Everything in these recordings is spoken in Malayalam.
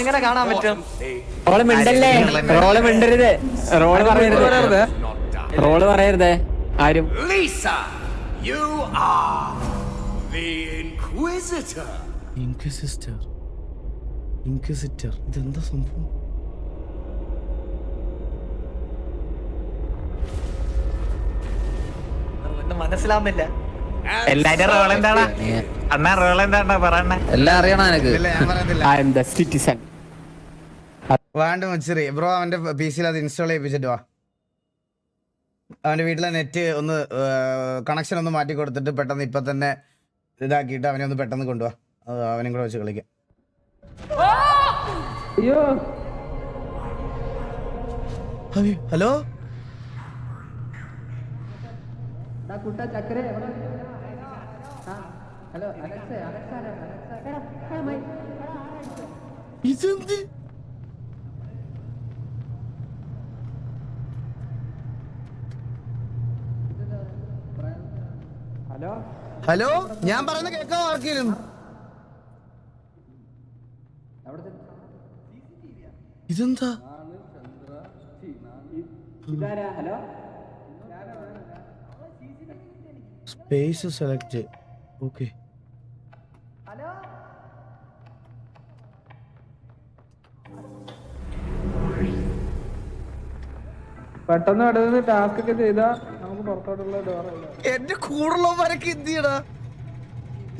എങ്ങനെ കാണാൻ പറ്റും? റോൾ മിണ്ടല്ലേ? റോൾ മിണ്ടരുത്. റോൾ പറയരുത്. റോൾ പറയരുതേ. ആരും. You are the Inquisitor. Inquisitor. ഇൻക്വിസിറ്റർ ഇതെന്താ സംഭവം? മനസ്സിലാവുന്നില്ല. എല്ലാരും റോൾ എന്താണ് അണ്ണാ റോൾ എന്താണ് പറയണേ എല്ലാം അറിയണം എനക്ക് ഐ എം ദ സിറ്റിസൺ വേണ്ട മച്ചറി ബ്രോ അവന്റെ പി സിയിൽ അത് ഇൻസ്റ്റാൾ ചെയ്യിപ്പിച്ചിട്ട് വാ. അവന്റെ വീട്ടിലെ നെറ്റ് ഒന്ന് കണക്ഷൻ ഒന്ന് മാറ്റി കൊടുത്തിട്ട് പെട്ടെന്ന് ഇപ്പൊ തന്നെ ഇതാക്കിയിട്ട് അവനെ ഒന്ന് പെട്ടെന്ന് കൊണ്ടുപോവാ അവനും കൂടെ വെച്ച് കളിക്കാം. അയ്യോ. ഹലോ ഇതെന്ത്? ഹലോ? ഹലോ? ഞാൻ പറയുന്ന കേൾക്കാൻ ആർക്കെങ്കിലും? ഇതെന്താ? ഹലോ? സ്പേസ് സെലക്ട് ഓക്കെ പെട്ടെന്ന് പെട്ടെന്ന് ടാസ്ക് ഒക്കെ ചെയ്താ നമുക്ക് പുറത്തോട്ടുള്ള ഡോർ എന്റെ കൂടുള്ളവരൊക്കെ എന്ത് ചെയ്യടാ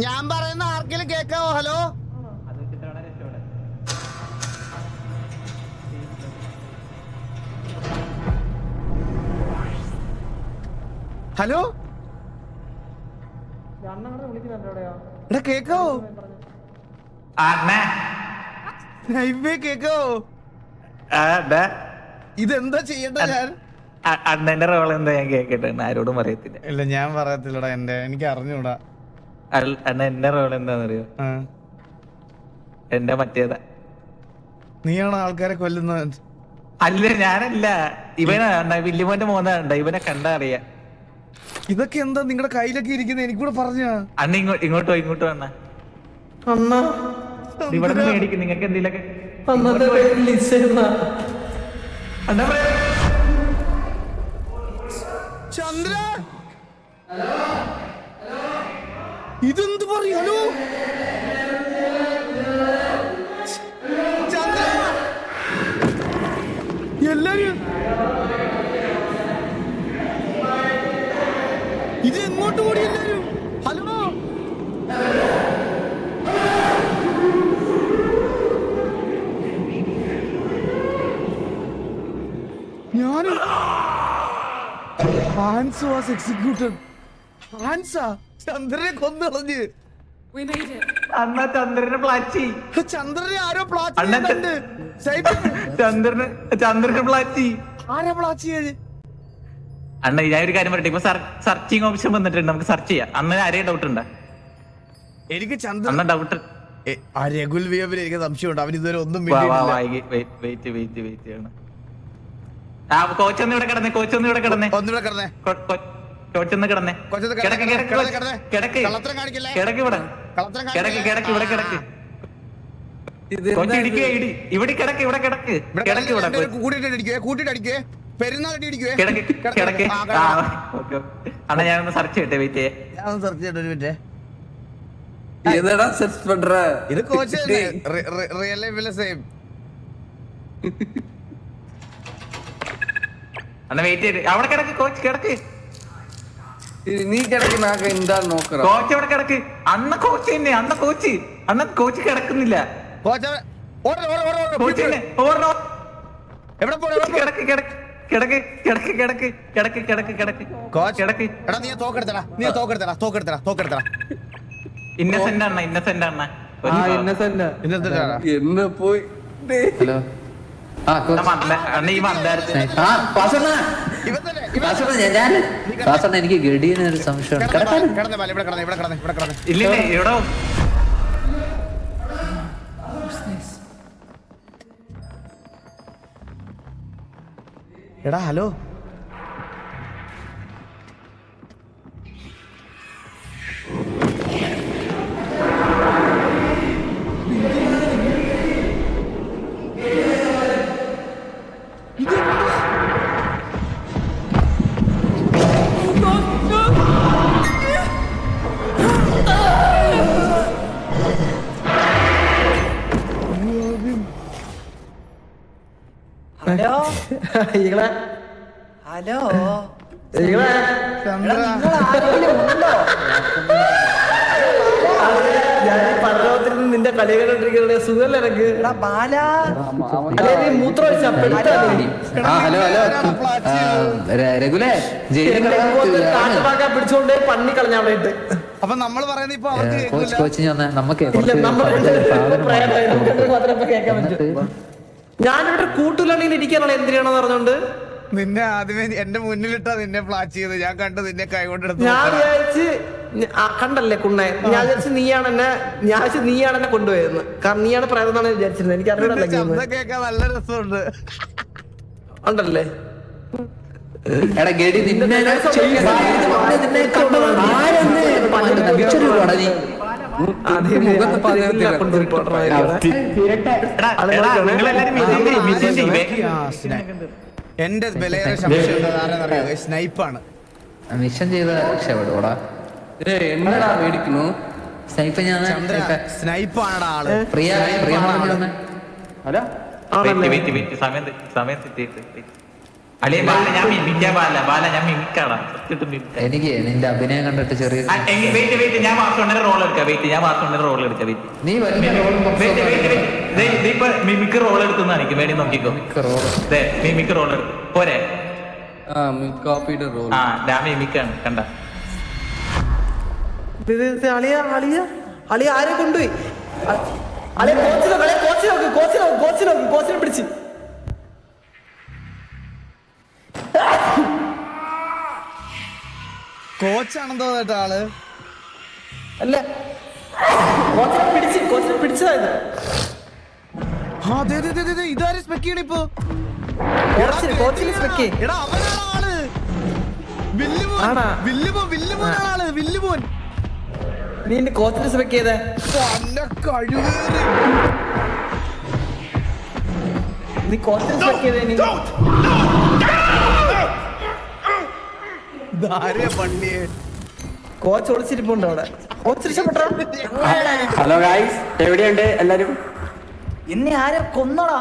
ഞാൻ പറയുന്ന ആർക്കെങ്കിലും കേക്കാവോ? ഹലോ ഹലോ എടാ കേക്കോ കേക്കോ ഇതെന്താ ചെയ്യണ്ട ഞാൻ? അണ്ണന്റെ റോൾ എന്താ ഞാൻ കേക്കട്ടെ ആരോടും പറയത്തില്ല. ഇല്ല ഞാൻ പറയത്തില്ലടാ എന്റെ എനിക്ക് അറിഞ്ഞൂടാ. അണ്ണ എന്റെ റോൾ എന്താന്നറിയോ. എന്റെ മറ്റേതാ. നീയാണോ ആൾക്കാരെ കൊല്ലുന്നത് അല്ല ഞാനല്ല. ഇവനാ അണ്ണാ വില്ലുമോന്റെ മോനാണ്ട ഇവനെ കണ്ടാ അറിയാ. ഇതൊക്കെ എന്താ നിങ്ങളുടെ കയ്യിലൊക്കെ ഇരിക്കുന്നത് എനിക്കൂടെ പറഞ്ഞു. അണ്ണ ഇങ്ങോട്ട് ഇങ്ങോട്ടോ ഇങ്ങോട്ടോ അണ്ണ. അണ്ണാ ഇവിടെ മേടിക്കും നിങ്ങൾക്ക് എന്തെങ്കിലുമൊക്കെ ചന്ദ്ര? ഇതെന്ത് പറയും? ഹലോ? ചന്ദ്ര? എല്ലാരും ഇത് എങ്ങോട്ട് ഓടി എല്ലാരും ഹലോ ഞാനും ഹാൻസ് വാസ് എക്സിക്യൂട്ടഡ്. ഹാൻസാ ചന്ദ്രനെ കൊന്നളഞ്ഞ്. അണ്ണാ ചന്ദ്രനെ പ്ലാച്ചി. ചന്ദ്രനെ ആരോ പ്ലാച്ച് അണ്ണൻ ച- ചെയ്യുന്നുണ്ട് സൈഡിൽ ചന്ദ്രന് ചന്ദ്രനെ പ്ലാച്ചി. ആരാ പ്ലാച്ച് ചെയ്ത് അണ്ണ ഞാൻ ഒരു കാര്യം പറയട്ടെ. ഇപ്പൊ സെർച്ചിങ് ഓപ്ഷൻ വന്നിട്ടുണ്ട്. നമുക്ക് സെർച്ച് ചെയ്യാം. അന്ന് ആരെയും ഡൗട്ട് ഉണ്ടോ? എനിക്ക് ചന്ദ്രൻ ഡൗട്ട് ആ രഘുൽ എനിക്ക് സംശയമുണ്ട്. അവൻ ഇതുവരെ ഒന്നും. വെയിറ്റ് വെയിറ്റ് വെയിറ്റ് ചെയ്യണം ഇത് കോച്ച് ഒന്ന് ഇവിടെ കിടന്നേ ഒന്ന് ഇവിടെ കിടന്നേ. കിടന്നേ. കിടക്ക് കിടക്ക് ഇവിടെ. കിടക്ക് ഇവിടെ കിടക്ക്. ഇടി. കിടക്ക് ഇവിടെ കിടക്ക്. കിടക്ക് അണ്ണാ സെർച്ച് വെയിറ്റ് ചെയ്യേ സെർച്ച് ഒരു பண்ற ரியல் അന്ന വെയിറ്റ് ചെയ്ത് അവിടെ കിടക്ക് കോച്ച് കിടക്ക്. നീ കിടക്കുന്ന എന്താ നോക്കുക കോച്ച് അവിടെ കിടക്ക്. അന്ന കോച്ച് തന്നെ അന്ന കോച്ച് അന്ന കോച്ച് കിടക്കുന്നില്ല. കിടക്ക് കിടക്ക് കിടക്ക് കിടക്ക് കിടക്ക് കിടക്ക് കോച്ച് കിടക്ക്. എടാ നീ നീ ഇന്നസെന്റ് അണ്ണ ഇന്നസെന്റ് അണ്ണ ഇന്നസെന്റ് എന്നെ പോയി. ഹലോ എനിക്ക് ഗഡിന് ഒരു സംശയം എടാ ഹലോ. ഹലോ? ഈകളെ. ഹലോ? ഈകളെ. നിന്റെ കളി കണ്ടിരിക്കുന്ന സുഖമല്ല എനക്ക് എടാ ബാല. അല്ലെ നീ മൂത്രം ഒഴിച്ചാ പെടുത്താടി ആ ഹലോ ഹലോ. ആ, ര- രഘുലേ പിടിച്ചോണ്ട് പണ്ണി കളഞ്ഞ അവിടെ ഇട്ട്. അപ്പൊ നമ്മൾ പറയുന്നത് ഇപ്പൊ കോച്ച് കോച്ചിങ് നമുക്ക് ഞാനിവിടെ കൂട്ടിലാണെങ്കിൽ ഇരിക്കാനുള്ള എന്തിനാണെന്ന് പറഞ്ഞോണ്ട്? നിന്നെ ആദ്യമേ എന്റെ മുന്നിലിട്ടാ നിന്നെ പ്ലാച്ച് ചെയ്ത് ഞാൻ കണ്ട് നിന്നെ കൈ കൊണ്ടെടുത്ത് ഞാൻ വിചാരിച്ച് കണ്ടല്ലേ കുണ്ണെ? ഞാൻ വിചാരിച്ചു നീയാണ് എന്നെ ഞാൻ വിചാരിച്ചു നീയാണ് എന്നെ കൊണ്ടുപോയെന്ന് കാരണം നീയാണ് പ്രേതമെന്നാണ് വിചാരിച്ചിരുന്നത്. എനിക്ക് ശബ്ദം കേൾക്കാൻ നല്ല രസമുണ്ട്. ഉണ്ടല്ലേ? എടാ ഗഡി നിന്നെ നിന്നെ കണ്ടതാണ്. ആരെന്ന്? വിളിച്ചൊരു നീ. എന്റെ സംശയം ആരെന്നറിയോ? സ്നൈപ്പാണ്. മിഷൻ ചെയ്ത രക്ഷപ്പെടുവാടാ? എന്നടാ മേടിക്കുന്നു? സ്നൈപ്പ് ഞാൻ സ്നൈപ്പാണടാ ആൾ. പ്രിയ പ്രിയ സമയം സമയം തെറ്റിയിട്ട് എനിക്ക് നിന്റെ അഭിനയം കണ്ടിട്ട് ചെറിയ വെയിറ്റ് വെയിറ്റ് ഞാൻ വാസുണ്ണന്റെ റോൾ എടുക്കാം. വെയിറ്റ് ഞാൻ വാസുണ്ണന്റെ റോൾ എടുക്കാം. നീ ഇപ്പൊ മിമിക്ക് റോൾ എടുക്കുന്ന എനിക്ക് വേണ്ടി നോക്കിക്കോ. മിമിക്ക് റോൾ എടുക്കും പോരെ. കോപ്പിയുടെ റോൾ ആ ഞാൻ മിമിക്കാണ്. കണ്ട. അളിയ അളിയ അളിയ ആരെ കൊണ്ടുപോയി? അളിയ കോച്ച് നോക്ക് അളിയ കോച്ച് നോക്ക് കോച്ച് നോക്ക് കോച്ച് നോക്ക് കോച്ചിനെ പിടിച്ച്. കോച്ചാണെന്ന് തോന്നട്ടോ ആൾ? അല്ല. കോച്ചിനെ പിടിച്ച് കോച്ചിനെ പിടിച്ചതായത്. ഇതാരും സ്പെക്ക് ചെയ്യണ ഇപ്പൊ? കോച്ചിന് കോച്ചിന് സ്പെക്ക് എടാ അവനാണ് ആൾ? വില്ലുമോൻ? വില്ലുമോൻ ആൾ വില്ലുമോൻ. നീ എന്റെ കോച്ചിനെ സ്പെക്ക് ചെയ്തേ? നല്ല കഴിവേറി നീ കോച്ചിനെ സ്പെക്ക് ചെയ്തേ നീ ഇതാരെ പണ്ടിയെ കോച്ച് ഒളിച്ചിരിപ്പുണ്ട് അവിടെ. കോച്ച് രക്ഷപ്പെട്ടോ? ഹലോ ഗായ്സ് എവിടെയുണ്ട് എല്ലാരും? എന്നെ ആരെ കൊന്നടാ?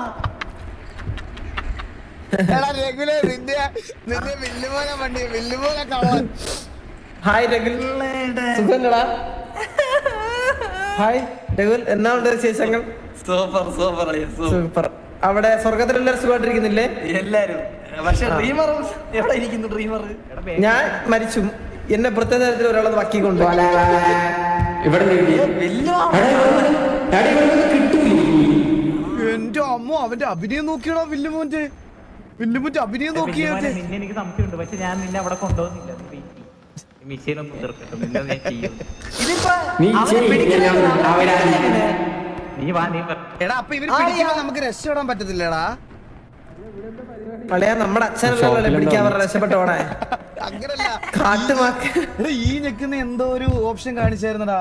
ഹായ് രഘുൽ. സുഖല്ലടാ ഹായ് രഘുൽ. എന്നാ ഉണ്ട് വിശേഷങ്ങൾ? Super super. സൂപ്പർ. അവിടെ സ്വർഗത്തിലെല്ലാരും സുഖമായിട്ടിരിക്കുന്നില്ലേ? എല്ലാരും. പക്ഷെ ഡ്രീമർ എവിടെ ഇരിക്കുന്നു ഡ്രീമർ ഞാൻ മരിച്ചു. എന്നെ പ്രത്യേക തരത്തിൽ ഒരാളെ വക്കി ഇവിടെ കിട്ടൂലേ എന്റെ അമ്മ അവന്റെ അഭിനയം നോക്കിയടാ വില്ലുമോന്റെ വില്ലുമോന്റെ അഭിനയം നോക്കിയത് നിന്നെ എനിക്ക് സംശയമുണ്ട്. പക്ഷെ ഞാൻ നിന്നെ അവിടെ കൊണ്ടുപോകുന്നില്ല. മിഷീനൊന്നും തീർക്കട്ടെ. നിന്നെ ഞാൻ ചെയ്യും. ഇതിപ്പോ നീ വാ നീ എടാ അപ്പൊ ഇവർ നമുക്ക് രക്ഷപ്പെടാൻ പറ്റത്തില്ലടാ. പഴയ നമ്മുടെ അച്ഛനല്ലേ പിടിക്കാൻ പറഞ്ഞ രക്ഷപ്പെട്ടോണേ അങ്ങനല്ല. ഈ ഞെക്കുന്ന എന്തോ ഒരു ഓപ്ഷൻ കാണിച്ചായിരുന്നടാ.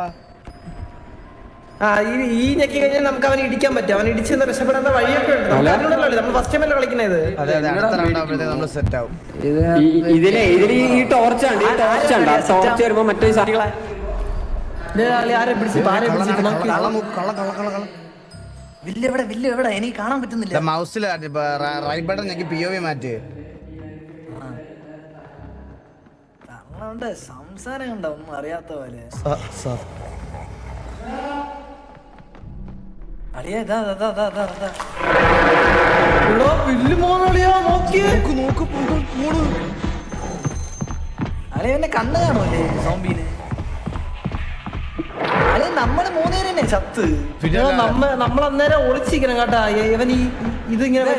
ആ ഈ ഈ ഞെക്കി കഴിഞ്ഞാൽ നമുക്ക് അവനെ ഇടിക്കാൻ പറ്റും. അവൻ ഇടിച്ചെന്ന് രക്ഷപ്പെടാൻ വഴിയൊക്കെ ഉണ്ട്. നമ്മൾ ഫസ്റ്റ് ടൈമല്ലേ കളിക്കുന്നത്? അതെ അതെ അടുത്ത റൗണ്ട് ആവുമ്പോഴത്തേക്ക് നമ്മൾ സെറ്റ് ആവും. ഇത് ഈ- ടോർച്ച് ഉണ്ട് ഈ ടോർച്ച് ഉണ്ട് ടോർച്ച് വരുമ്പോ മറ്റേ സാധനങ്ങളെ ആരെ പിടിച്ച് ആരെ പിടിച്ചിട്ട് വില്ല് എവിടെ? വില്ല് എവിടെ? എനിക്ക് കാണാൻ പറ്റുന്നില്ല. മൗസിൽ റൈറ്റ് ബട്ടൺ ഞെക്കി പി ഒ വി മാറ്റി. അതുകൊണ്ട് സംസാരം കണ്ട? ഒന്നും അറിയാത്ത പോലെ. അളിയ ഇതാ ഇതാ ഇതാ ഇതാ ഇതാ വില്ല് മോനളിയാ നോക്കിയേ. അളിയ എന്നെ കണ്ണ് കാണുമല്ലേ സോംബീന് ചത്ത്. പിന്നെ നമ്മ നമ്മൾ അന്നേരം ഒളിച്ചിരിക്കണം കേട്ടാ. ഇവൻ ഈ ഇതിങ്ങനെ.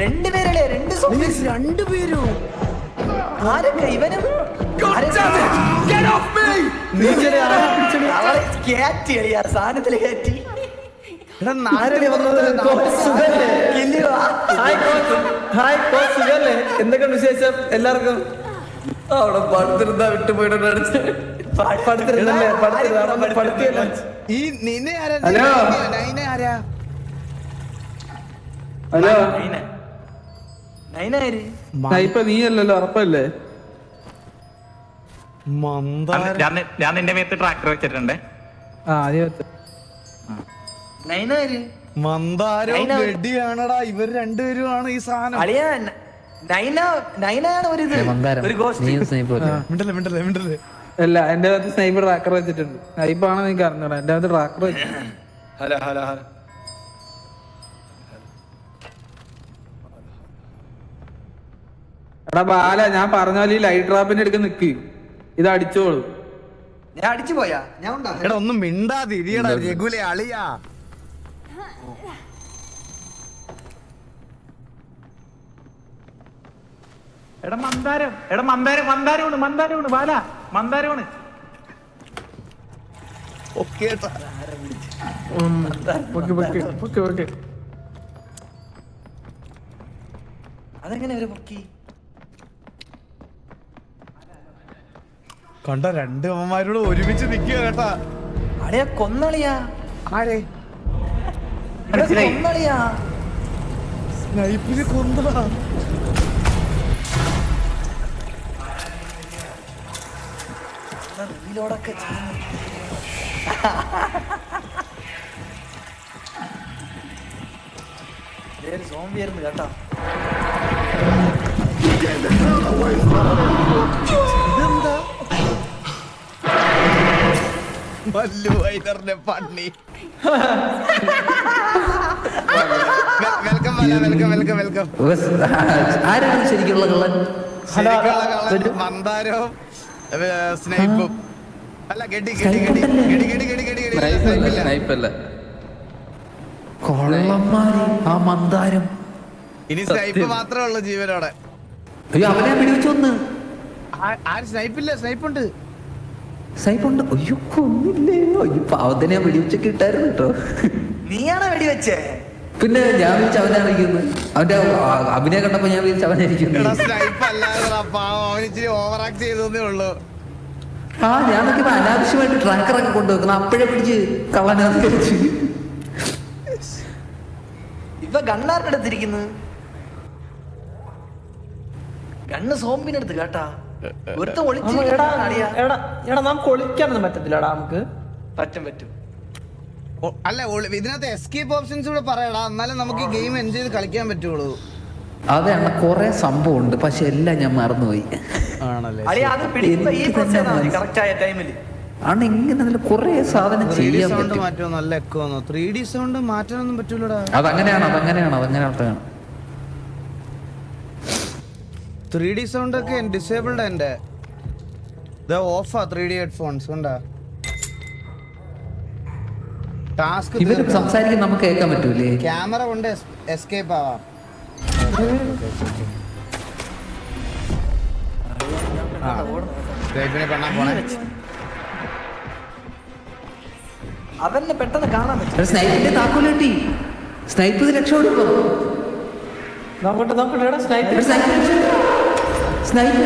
രണ്ടുപേരല്ലേ രണ്ട് സോഫീസ് രണ്ടുപേരും ആരൊക്കെ? ഇവനും സാധനത്തിൽ കയറ്റി എന്തൊക്കെയാണ് വിശേഷം? എല്ലാവർക്കും? അവിടെ പടുത്തിരുന്നാ വിട്ടുപോയിട്ടുണ്ടായിരുന്നു ഈ നൈന ഹലോ? നീ അല്ലല്ലോ ഉറപ്പല്ലേ? ഞാൻ നിന്റെ മേത്ത് ട്രാക്ടർ വെച്ചിട്ടുണ്ടേ. മന്ദാരോ ഗഡിയാണടാ ഇവർ രണ്ടുപേരുമാണ് ഈ സാധനം. ഒരു മിണ്ടല്ലേ മിണ്ടല്ലേ മിണ്ടല്ലേ? അല്ല എന്റെ അകത്ത് സ്നൈപ്പർ ട്രാക്കർ വെച്ചിട്ടുണ്ട്. സ്നൈപ്പാണെന്ന് എനിക്ക് അറിഞ്ഞോ എന്റെ അകത്ത് ട്രാക്കർ വെച്ചിട്ടുണ്ട് ഹല ഹലോ ഹലോ. എടാ ബാല ഞാൻ പറഞ്ഞ പോലെ ഈ ലൈറ്റ് ട്രാപ്പിന്റെ അടുക്ക് നിക്ക്. ഇത് അടിച്ചോളൂ. ഞാൻ അടിച്ചു പോയാ? ഞാൻ ഉണ്ടാ? എടാ ഒന്നും മിണ്ടാതിരിയടാ രഘുലെ അളിയാ. എടാ മന്ദാരം. എടാ മന്ദാരം മന്ദാരമാണ് മന്ദാരമാണ് ബാല. മന്ദാരമാണ്. അതെങ്ങനെ പൊക്കി? കണ്ട രണ്ട് അമ്മമാരോട് ഒരുമിച്ച് നിക്കുക കേട്ടാ അടയാ കൊന്നളിയാ. ആരെ? കൊന്നളിയാ. സ്നൈപ്പിന് കൊന്നടാ റീലോടൊക്കെ ചെയ്യുന്നു ദേ ഒരു സോംബി കേട്ടോ മല്ലു വൈദറിന്റെ പണ്ണി വെൽക്കം വെൽക്കം വെൽക്കം വെൽക്കം. ആരാണ് ശരിക്കുള്ള കള്ളൻ? ശരിക്കുള്ള കള്ളൻ മന്ദാരവും ഏ, സ്നൈപ്പും അല്ല ഗഡി ഗഡി ഗഡി ഗഡി ഗഡി ഗഡി ഗഡി ഗഡി സ്നൈപ്പല്ല കൊള്ളന്മാര് ആ മന്ദാരം ഇനി സ്നൈപ്പ് മാത്രമേ ഉള്ളൂ ജീവനോടെ അയ്യോ അവനെ വെടിവെച്ച് ആ- ആര് സ്നൈപ്പില്ല സ്നൈപ്പുണ്ട് സ്നൈപ്പുണ്ട് അയ്യോ കൊന്നില്ലേ അയ്യോ പാവത്തിനെ വെടിവെച്ചൊക്കെ ഇട്ടായിരുന്നു കേട്ടോ നീയാണോ വെടിവെച്ചേ പിന്നെ ഞാൻ വിളിച്ച ഇരിക്കുന്നത് അവന്റെ അഭിനയ അഭിനയം കണ്ടപ്പോ ഞാൻ വിളിച്ച എടാ അവനായിരിക്കുന്നു പാവം അവൻ ഇച്ചിരി ഓവർ ആക്ട് ചെയ്തേ ഉള്ളൂ. ആ ഞാൻ നോക്കിയപ്പോ അനാവശ്യമായിട്ട് ട്രാക്കറൊക്കെ കൊണ്ടുവെക്കണം. അപ്പോഴേ പിടിച്ച് കള്ളനാന്ന് കഴിച്ച് ഇവ ഗണ്ണാരുടെ അടുത്തിരിക്കുന്നു. ഗണ്ണ് സോംബിനടുത്ത് കേട്ടാ. ഒരുത്ത നമ്മ എടാ എടാ എടാ നമുക്ക് ഒളിക്കാനൊന്നും പറ്റത്തില്ലടാ നമുക്ക്. പറ്റും പറ്റും. അല്ല ഒളി- ഇതിനകത്ത് എസ്കേപ്പ് ഓപ്ഷൻസ് കൂടെ പറയടാ. എന്നാലും നമുക്ക് ഗെയിം എൻജോയ് ചെയ്ത് കളിക്കാൻ പറ്റുള്ളൂ. അതെ അതാണ് കുറെ സംഭവം ഉണ്ട് പക്ഷെ എല്ലാം ഞാൻ മറന്നുപോയി. ആണ്? ഇങ്ങനെ അതിൽ കുറെ സാധനം ചെയ്യാൻ പറ്റും. അതങ്ങനെയാണ് അതങ്ങനെയാണ് അതങ്ങനെയാണ് ത്രീ ഡി സൗണ്ട് ഒക്കെ ഡിസേബിൾഡ് എന്റെ ഓഫാ ത്രീ ഡി ഹെഡ്ഫോൺസ് ഉണ്ടാ ടാസ്ക് ഇവർ സംസാരിക്കാൻ നമുക്ക് കേൾക്കാൻ പറ്റൂലേ? ക്യാമറ കൊണ്ട് എസ്കേപ്പ് ആവാം. അവനെ പെട്ടെന്ന് കാണാൻ പറ്റും. സ്നൈപ്പിന്റെ സ്നൈപ്പ് ഇത് രക്ഷപ്പെടുമ്പോ നോക്കട്ടെ നോക്കട്ടെ എടാ സ്നൈപ്പർ സ്നൈപ്പ്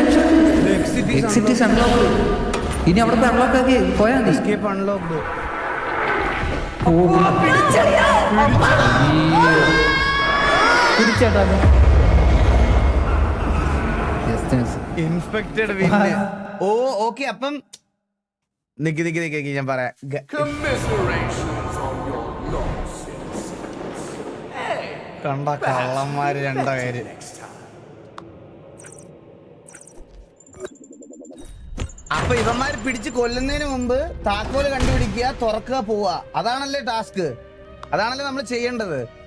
എക്സിറ്റ് അൺലോക്ക് ഇനി അവിടെ പോയി അൺലോക്ക് ആക്കി പോയാ മതി. എസ്കേപ്പ് അൺലോക്ക്ഡ് തിരിച്ചേട്ടാ Just ഇൻഫെക്റ്റഡ് വിന്ന് ഓ ഓക്കെ അപ്പം നിക്ക് നിക്ക് നിക്ക് നിക്ക് ഞാൻ പറയാം. ഗ- കണ്ട കള്ളന്മാര് രണ്ടോ പേര്. അപ്പൊ ഇവന്മാര് പിടിച്ച് കൊല്ലുന്നതിന് മുമ്പ് താക്കോൽ കണ്ടുപിടിക്കുക തുറക്കുക പോവുക. അതാണല്ലേ ടാസ്ക്. അതാണല്ലേ നമ്മൾ ചെയ്യേണ്ടത്.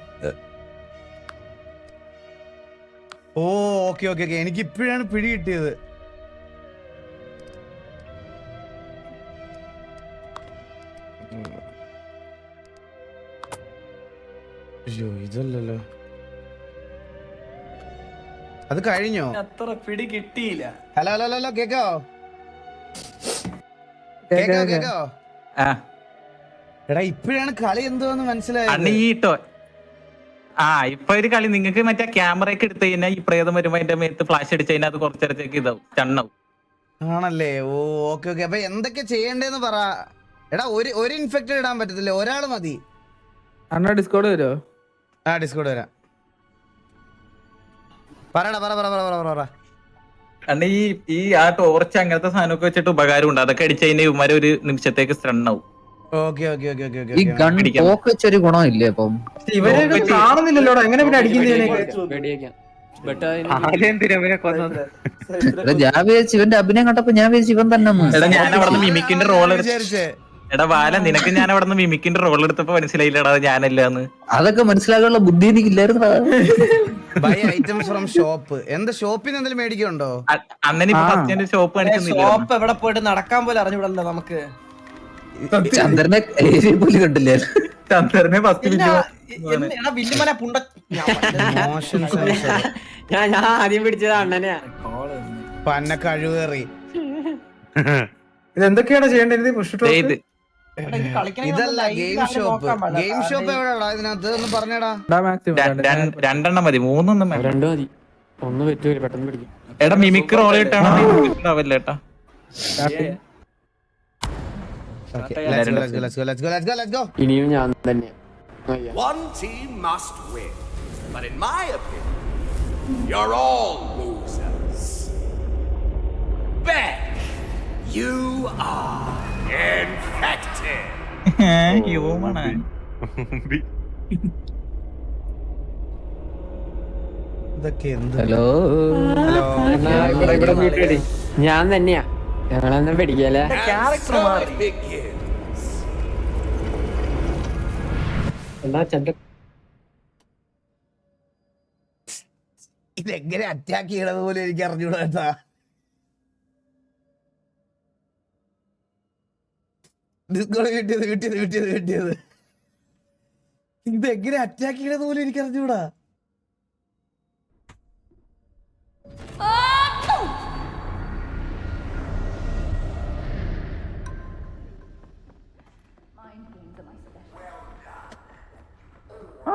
ഓ ഓക്കെ ഓക്കെ ഓക്കെ. എനിക്ക് ഇപ്പോഴാണ് പിടി കിട്ടിയത്. അയ്യോ ഇതല്ലല്ലോ. അത് കഴിഞ്ഞോ? അത്ര പിടി കിട്ടിയില്ല. ഹലോ ഹലോ ഹലോ കേക്കോ? കേക്കോ കേക്കോ എടാ ഇപ്പോഴാണ് കളി എന്തോന്ന് മനസ്സിലായത്? ആ ഇപ്പൊ ഒരു കളി നിങ്ങൾക്ക് മറ്റേ ക്യാമറ ഒക്കെ എടുത്തു കഴിഞ്ഞാൽ ഈ പ്രേതം വരുമ്പോ അതിന്റെ മേത്ത് ഫ്ലാഷ് അടിച്ചു കഴിഞ്ഞാൽ അത് കുറച്ചേരത്തേക്ക് ഇതാവും ചണ്ണാവും. ആണല്ലേ? ഓ ഓക്കെ ഓക്കെ. അപ്പൊ എന്തൊക്കെ ചെയ്യണ്ടേന്ന് പറ. എടാ ഒരു ഒരു ഇൻഫെക്റ്റഡ് ഇടാൻ പറ്റത്തില്ല. ഒരാൾ മതി. അണ്ണാ ഡിസ്കോഡ് വരുമോ ആ ഡിസ്കോഡ് വരാം. പറയടാ പറ പറ പറ പറ പറ. അണ്ണ ഈ ഈ ആ ടോർച്ച് അങ്ങനത്തെ സാധനമൊക്കെ വെച്ചിട്ട് ഉപകാരം ഉണ്ട് അതൊക്കെ അടിച്ചു കഴിഞ്ഞാൽ ഇവന്മാര് ഒരു നിമിഷത്തേക്ക് സ്റ്റണ്ണാവും ഓക്കെ ഓക്കെ ഓക്കെ ഓക്കെ ഈ ഗൺ. പോക്ക് വെച്ചൊരു ഗുണമില്ലേ അപ്പം? ഇവരെ കാണുന്നില്ലല്ലോടാ. എങ്ങനെ പിന്നെ അടിക്കുന്നതിനെ ഞാൻ വിചാരിച്ചു ഇവന്റെ അഭിനയം കണ്ടപ്പോ ഞാൻ വിചാരിച്ചു ഇവൻ തന്നെ മിമിക്കിന്റെ റോൾ എടാ ബാല നിനക്ക് ഞാൻ അവിടെ നിന്ന് മിമിക്കിന്റെ റോൾ എടുത്തപ്പോ മനസ്സിലായില്ലടാ ഞാനല്ലാന്ന് അതൊക്കെ മനസ്സിലാക്കാനുള്ള ബുദ്ധി എനിക്കില്ലായിരുന്നു. ബൈ ഐറ്റംസ് ഫ്രം ഷോപ്പ് എന്താ ഷോപ്പിൽ നിന്ന് എന്തെങ്കിലും മേടിക്കുന്നുണ്ടോ? അ- ഫസ്റ്റ് എന്റെ ഷോപ്പ് ഷോപ്പ് എവിടെ പോയിട്ട് നടക്കാൻ പോലും അറിഞ്ഞൂടല്ലോ നമുക്ക്. ചന്ദ്രനെ കണ്ടില്ലേ? ചന്ദ്രനെ ഫസ്റ്റ് പിന്നെ എടാ വില്ലുമന പുണ്ട മോഷൻ ഞാൻ ഞാൻ ആദ്യം പിടിച്ചത് അണ്ണനെയാ. പന്ന കഴിവേറി ഇത് എന്തൊക്കെയാണ് ചെയ്യേണ്ടത് പുഷ് ഇത്. ഇതല്ല ഗെയിം ഷോപ്പ് ഗെയിം ഷോപ്പ് എവിടെയാടാ? ഇതിനകത്ത് ഒന്ന് പറഞ്ഞടാ. രണ്ടെണ്ണം മതി. മൂന്നൊന്നും വേണ്ട. രണ്ടു മതി. ഒന്ന് പറ്റൂല പെട്ടെന്ന് പിടിക്കും. എടാ മിമിക് റോൾ കിട്ടാണോ. ആവല്ലേ ഏട്ടാ. ഇനിയും ഞാൻ അയ്യ. One team must win. But in my opinion, you're all losers. Ben, you are infected. Hello hello. ഞാൻ തന്നെയാ ഞങ്ങളെന്നാ പിടിക്കല്ലേ? ക്യാരക്ടർ it എന്നാ ചന്ദ്ര ഇതെങ്ങനെ അറ്റാക്ക് ചെയ്യണത് പോലെ എനിക്ക് അറിഞ്ഞൂടാ കേട്ടാ. ഡിസ്കോഡ് കിട്ടിയത് കിട്ടിയത് കിട്ടിയത് കിട്ടിയത്. ഇതെങ്ങനെ അറ്റാക്ക് ചെയ്യണത് പോലും എനിക്ക് അറിഞ്ഞൂടാ.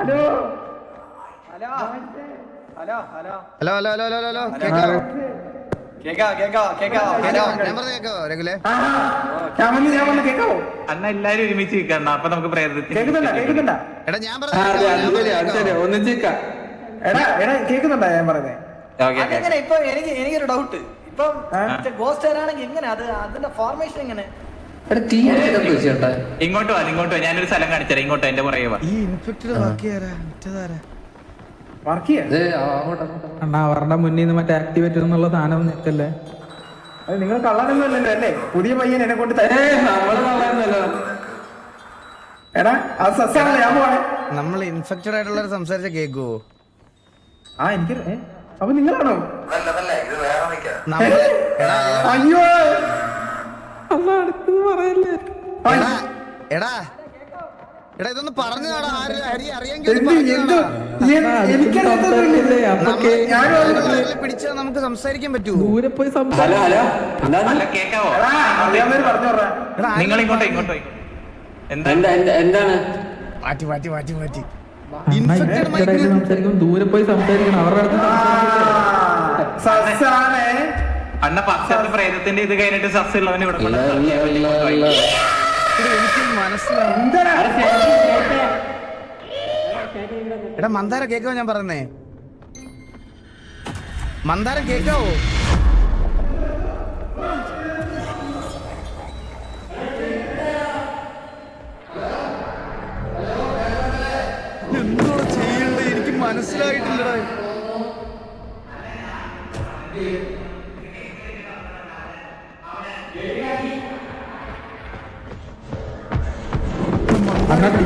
Hello. Hello. Hello hello. Hello hello hello കേക്കാവോ? ഞാൻ പറഞ്ഞ കേക്കാവോ രഘുലേ? ഞാൻ വന്ന് അണ്ണ എല്ലാരും ഒരുമിച്ച് നിൽക്കണ്ട അപ്പൊ നമുക്ക് എടാ ഞാൻ പറഞ്ഞ എടാ എടാ കേക്കുന്നുണ്ടാ ഞാൻ പറഞ്ഞേ? അതെങ്ങനെ? ഇപ്പൊ എനിക്ക് എനിക്കൊരു ഡൗട്ട് ഇപ്പം ഗോസ്റ്റ് ആണെങ്കിൽ എങ്ങനെ? അത് അതിന്റെ ഫോർമേഷൻ എങ്ങനെ? ഇങ്ങോട്ട് വാ ഇങ്ങോട്ട് വാ. ഞാനൊരു സ്ഥലം കാണിച്ചുതരാം ഇങ്ങോട്ട് എന്റെ പുറകെ വാ. ഈ ഇൻഫെക്റ്റഡ് മറ്റേതാരാ? അണ്ണാ അവരുടെ മുന്നിൽ നിന്ന് മറ്റേ ആക്ടിവേറ്റ് എന്നുള്ള സാധനം നിൽക്കല്ലേ? അത് നിങ്ങൾ കള്ളനൊന്നും അല്ലല്ലോ അല്ലേ? പുതിയ പയ്യൻ എന്നെ കൊണ്ട് എടാ അത് ഞാൻ പോണേ. നമ്മൾ ഇൻഫെക്റ്റഡ് ആയിട്ടുള്ള സംസാരിച്ച കേക്കോ ആ എനിക്ക്? അപ്പൊ നിങ്ങളാണോ? അയ്യോ! എടാ എടാ ഇതൊന്ന് പറഞ്ഞതാടാ ആര് ഹരി പിടിച്ചാ നമുക്ക് സംസാരിക്കാൻ പറ്റൂ ദൂരെ പോയി നിങ്ങൾ ഇങ്ങോട്ടോ ഇങ്ങോട്ടോ എന്താ? എന്താ എന്താ- എന്താണ്? മാറ്റി മാറ്റി മാറ്റി മാറ്റി. സംസാരിക്കും ദൂരെ പോയി സംസാരിക്കണം. അവരുടെ അടുത്ത് അണ്ണ പച്ചത്തെ പ്രേതത്തിന്റെ ഇത് കഴിഞ്ഞിട്ട് സസ് ഉള്ളവൻ ഇവിടെ എനിക്ക് മനസ്സിലാവും എടാ മന്ദാര കേക്കാവോ ഞാൻ പറഞ്ഞേ? മന്ദാരം കേക്കാവോ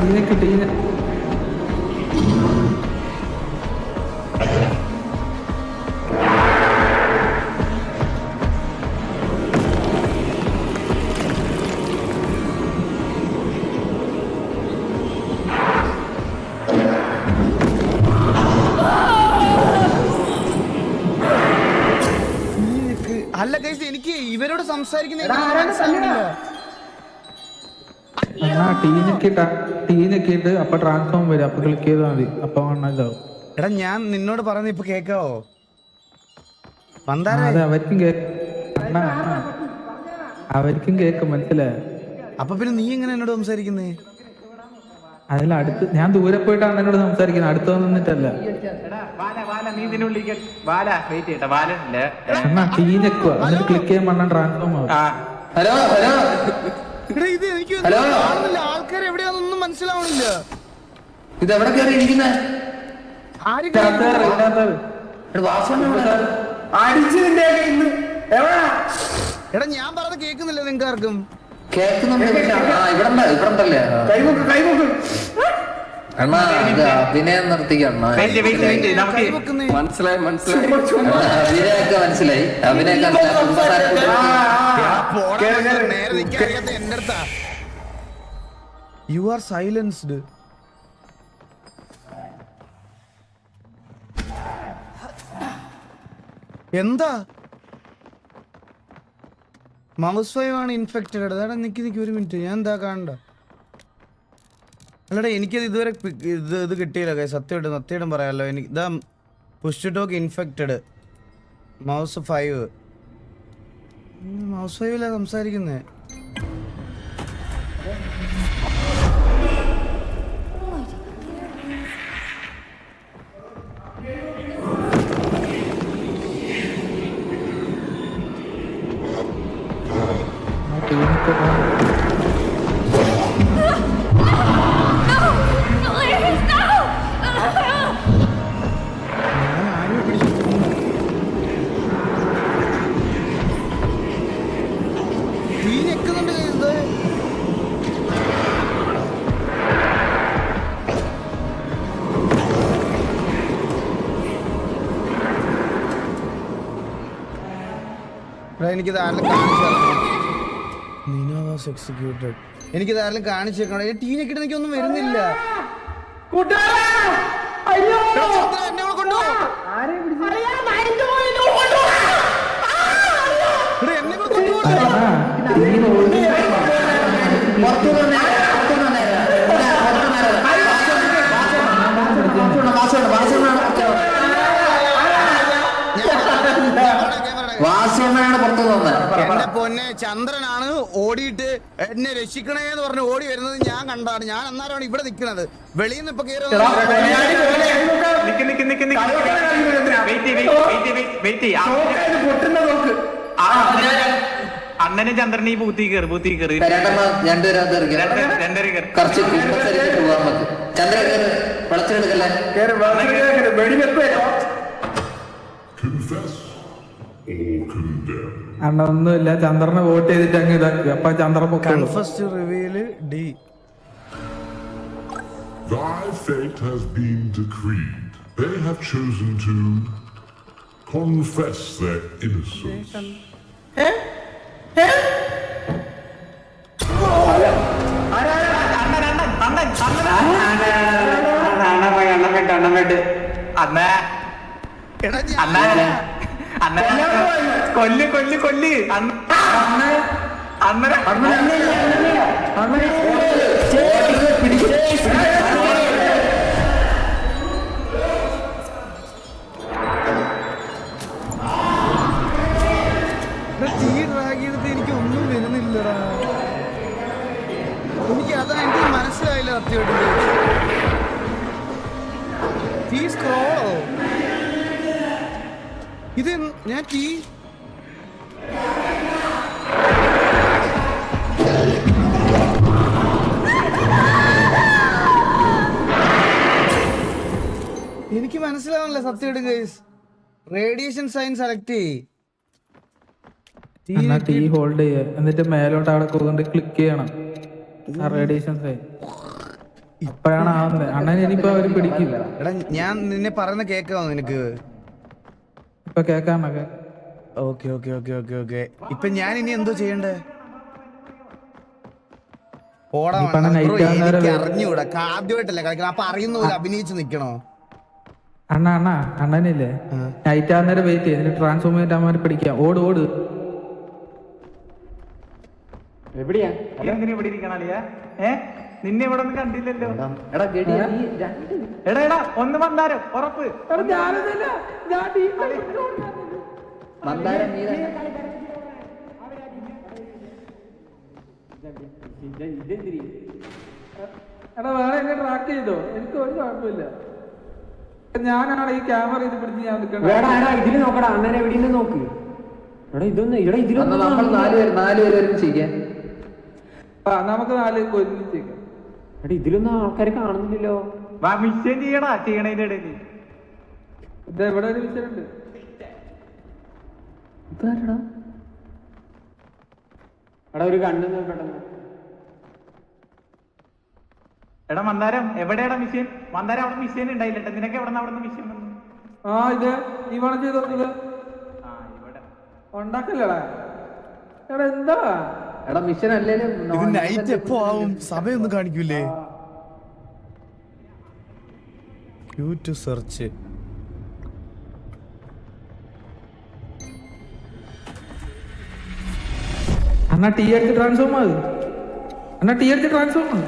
അണ്ണാ ടീനൊക്കെ അല്ല ഗൈസ് എനിക്ക് ഇവരോട് സംസാരിക്കുന്ന അപ്പൊ ട്രാൻസ്ഫോം വരും. അപ്പൊ ക്ലിക്ക് ചെയ്താൽ മതി. അപ്പൊ അണ്ണാ എടാ ഞാൻ നിന്നോട് പറഞ്ഞ ഇപ്പൊ കേക്കോ? ആ, മന്ദാര. അത് അവർക്കും കേക്കും അണ്ണാ അണ്ണാ അവർക്കും കേക്കും മനസ്സിലായോ? അപ്പൊ പിന്നെ നീ എങ്ങനെ എന്നോട് സംസാരിക്കുന്നേ? അതിൽ അടുത്ത് ഞാൻ ദൂരെ പോയിട്ടാണ് എന്നോട് സംസാരിക്കുന്നത് അടുത്ത് വന്നിട്ടല്ല ബാല നീ ചെയ്യട്ടെ. അണ്ണാ ടീ ഞെക്കുക എന്നിട്ട് ക്ലിക്ക് ചെയ്യുമ്പോൾ ട്രാൻസ്ഫോം ആവും. ആ. Hello hello. എടാ ഇത് എനിക്ക് ഹലോ? കാണുന്നില്ല. ആൾക്കാർ എവിടെയാണെന്നൊന്നും മനസ്സിലാവണില്ല. ഇത് എവിടെ? കയറി ഇരിക്കുന്നേ ആര് വാസന എടാ ഞാൻ പറഞ്ഞത് കേൾക്കുന്നില്ല നിങ്ങൾക്ക് ആർക്കും കേക്കുന്നുണ്ട് ആ ഇവിടെ ഇവിടെ ഉണ്ടല്ലേ അണ്ണാ അഭിനയം നിർത്തിക്കണ്ണ. മനസ്സിലായി? മനസ്സിലായി അഭിനയൊക്കെ അഭിനയൊക്കെ യു ആർ സൈലൻസ്ഡ് എന്താ? മൗസ് ഫൈവ് ആണ് ഇൻഫെക്റ്റഡ് അതാണ് നിക്ക് നിക്ക് ഒരു മിനിറ്റ് ഞാൻ എന്താ കാണണ്ട? അല്ലടാ എനിക്കത് ഇതുവരെ ഇത് ഇത് കിട്ടിയില്ല കൈ സത്യമായിട്ട് സത്യമായിട്ടും പറയാമല്ലോ എനിക്ക് ഇതാ push talk infected mouse five mouse ഫൈവിലാ സംസാരിക്കുന്നേ. ഞാൻ എനിക്കിത് ആരെങ്കിലും കാണിച്ചു തരണം നിന വാസ് എക്സിക്യൂട്ടഡ് എനിക്കിത് ആരെങ്കിലും കാണിച്ചു വെക്കണം ഈ ടീനെ ഞെക്കിട്ട് എനിക്കൊന്നും വരുന്നില്ല എടാ, ചന്ദ്ര, എടാ, വാസവണ്ണയാണ് പുറത്തു വന്നത് എന്റെ പൊന്നെ ചന്ദ്രനാണ് ഓടിയിട്ട് എന്നെ രക്ഷിക്കണേ എന്ന് പറഞ്ഞ് ഓടി വരുന്നത് ഞാൻ കണ്ടാണ്. ഞാൻ അന്നേരമാണ് ഇവിടെ നിൽക്കുന്നത് വെളിയിൽ നിന്ന് ഇപ്പൊ കയറി നിക്ക് നിക്ക് നിക്ക് നിക്ക്. വെയിറ്റ് വെയിറ്റ് വെയിറ്റ് വെയിറ്റ് അണ്ണനും ചന്ദ്രനും ഈ പൂത്തി കയറി പൂത്തി കയറി രണ്ടുപേരും അത് രണ്ട് രണ്ടര കയറി. കുറച്ച് കുമ്പസരിച്ചിട്ട് പോവാൻ നമുക്ക് ചന്ദ്ര കയറി വിളച്ചെടുക്കല്ലേ Confess or condemn. അണ്ണ ഒന്നുമില്ല ചന്ദ്രനെ വോട്ട് ചെയ്തിട്ട് അങ്ങ് ഇതാക്കുക അപ്പൊ Chandran. Confessed revealed Thy fate has been decreed. They have chosen to confess their innocence. അണ്ണൻ അണ്ണൻ അണ്ണ എടാ അണ്ണ അണ്ണ കൊല്ല് കൊല്ല് കൊല്ല്. അന്നേ അണ്ണനെ തീ എനിക്ക് മനസ്സിലാവുന്നില്ല സത്യമായിട്ട് ഗൈസ് റേഡിയേഷൻ സൈൻ സെലക്ട് ചെയ്യ്. അണ്ണാ ടീ ഹോൾഡ് ചെയ്യ. എന്നിട്ട് മേലോട്ട് അവിടെ കൊണ്ട് ക്ലിക്ക് ചെയ്യണം. ആ റേഡിയേഷൻ സൈൻ ഇപ്പഴാണ് ആവുന്നത്. അണ്ണൻ ഇനിയിപ്പോ അവർ പിടിക്കില്ല എടാ ഞാൻ നിന്നെ പറയുന്ന കേക്കാവോ നിനക്ക്? ഇപ്പൊ കേക്കാണൊക്കെ okay okay okay okay okay. ഇപ്പൊ ഞാൻ ഇനി എന്തോ ചെയ്യണ്ടേ? അറിഞ്ഞൂടാ. ആദ്യമായിട്ടല്ലേ കളിക്കണം? അപ്പൊ അറിയുന്ന പോലെ അഭിനയിച്ച് നിക്കണോ? അണ്ണ അണ്ണ അണ്ണനില്ലേ? നൈറ്റ് ആകുന്നേരം വെയിറ്റ് എന്നിട്ട് ട്രാൻസ്ഫോർമേറ്റ് ആകുമ്പോൾ പിടിക്കാം. ഓട് ഓട്. എവിടെയാ? ഇവിടെ ഇരിക്കണ അളിയാ? ഏ? നിന്നെ ഇവിടെ ഒന്നും കണ്ടില്ലല്ലോ. എടാ എടാ എടാ ഒന്ന് വന്നാരോ ഉറപ്പ്. മന്ദാരം നീ തന്നെ എടാ വേറെ എന്നെ ട്രാക്ക് ചെയ്തോ? എനിക്ക് ഒരു കുഴപ്പമില്ല. ഞാനാണ് ഈ ക്യാമറ ഇത് പിടിച്ച് ഞാൻ എടാ ഇതിൽ നോക്കടാ അണ്ണനെ എവിടെയെന്ന് നോക്ക്? എടാ ഇതൊന്നും എടാ നമ്മൾ ഒരുമിച്ച് ആ നമുക്ക് നാല് ഒരുമിച്ചേക്കാം എടാ ഇതിലൊന്നും ആൾക്കാരെ കാണുന്നില്ലല്ലോ. വാ മിഷൻ ചെയ്യടാ ചെയ്യണതിന്റെ ഇടയിൽ ഇത് എവിടെ ഒരു വിഷയമുണ്ട്. ഇതാരടാ? എടാ ഒരു കണ്ണെന്ന് പെട്ടെന്ന് എടാ മന്ദാരം എവിടെയാടാ മിഷൻ മന്ദാരം അവിടെ മിഷൻ ഉണ്ടായില്ല നിനക്ക് എവിടെ അവിടെ മിഷൻ വന്നു ആ ഇത് നീ വേണം ചെയ്തോ ഇത് ആ ഇവിടെ. ഉണ്ടാക്കല്ലടാ. എടാ എന്താ? എടാ മിഷൻ അല്ലേലും ഇത്? നൈറ്റ് എപ്പോ ആവും? സമയൊന്നും കാണിക്കൂലേ? ക്യൂ ടു സെർച്ച് അണ്ണാ ടീ അടിച്ച് ട്രാൻസ്ഫോം ആകും അണ്ണാ ടീ അടിച്ച് ട്രാൻസ്ഫോം ആകും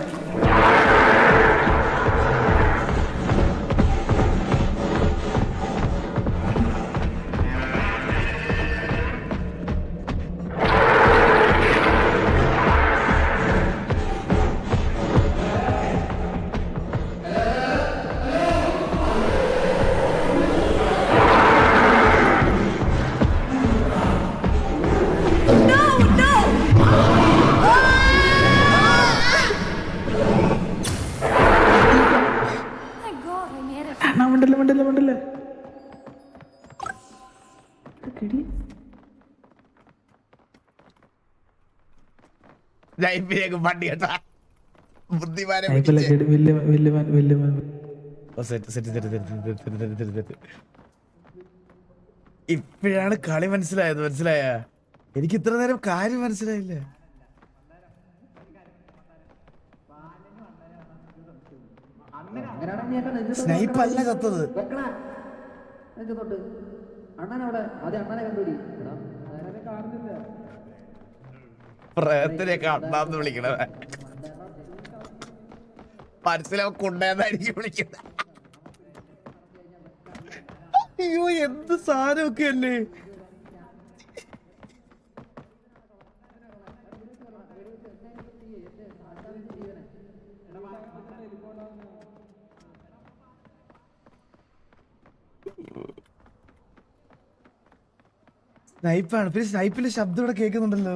സെറ്റ് സെറ്റ് സെറ്റ് സെറ്റ് ഇപ്പോഴാണ് കളി മനസ്സിലായത് മനസ്സിലായ? എനിക്ക് ഇത്ര നേരം കാര്യം മനസ്സിലായില്ല. സ്നൈപ്പ് അല്ല ചത്തത്. അണ്ണനവിടെ. അതെ അണ്ണനെ കണ്ടുപിടി പ്രേതത്തിനെയൊക്കെ അണ്ണാന്ന് വിളിക്കണ മനസ്സിലാവും കൊണ്ടേന്നായിരിക്കും വിളിക്കുന്നത് അയ്യോ എന്ത് സാധനമൊക്കെ അല്ലേ? സ്നൈപ്പാണ്. പിന്നെ സ്നൈപ്പിന്റെ ശബ്ദം ഇവിടെ കേൾക്കുന്നുണ്ടല്ലോ.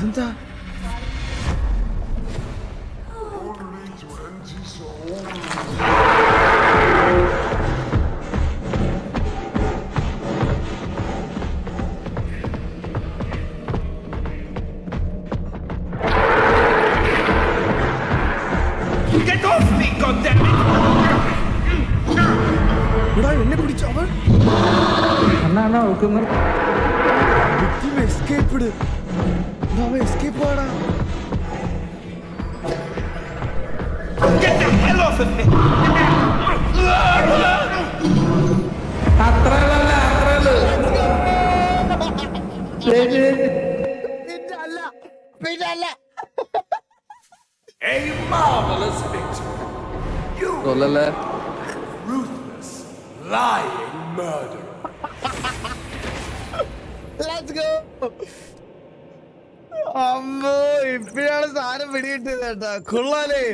ഇതെന്താ Get off me, goddammit! എടാ എന്നെ പിടിച്ചു അവൻ അണ്ണാ അണ്ണാ നോക്കുന്നു എസ്കേപ്പ്ഡ് அவன் எஸ்கேப் ஆடா Get the hell off of him! അത്രയല്ല അത്രയല്ല പിന്നല്ല പിന്നല്ല A marvelous victory. You ruthless, lying murderer. Let's go. അമ്മോ ഇപ്പഴാണ് സാധനം പിടികിട്ടിയത് കേട്ടാ. കൊള്ളാലേ.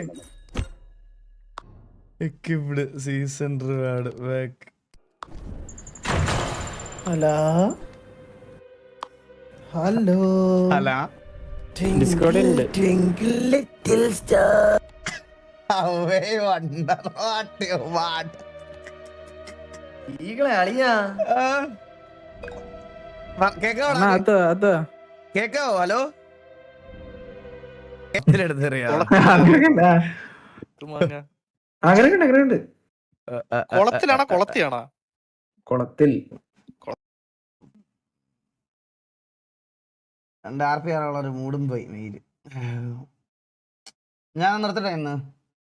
Equipped season reward back hello? Hello? Hello? ഡിസ്കോർഡിൽ ഉണ്ട്. Little star. Away wonder what what ഈകളെ അളിയാ. കേക്കാവോ അണ്ണാ അത് അത് കേക്കാവോ ഹലോ? എന്തിനെടുത്തറിയാ അങ്ങനെ ഉണ്ട് അങ്ങനെ ഉണ്ട് കുളത്തിലാണോ? കുളത്തിയാണോ? കുളത്തിൽ. രണ്ട് ആർ പി ആറുള്ള ഒരു മൂടും പോയി മെയിൽ. ഞാൻ നിർത്തട്ടെ ഇന്ന്?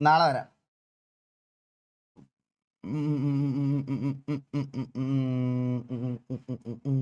നാളെ വരാം. ഉം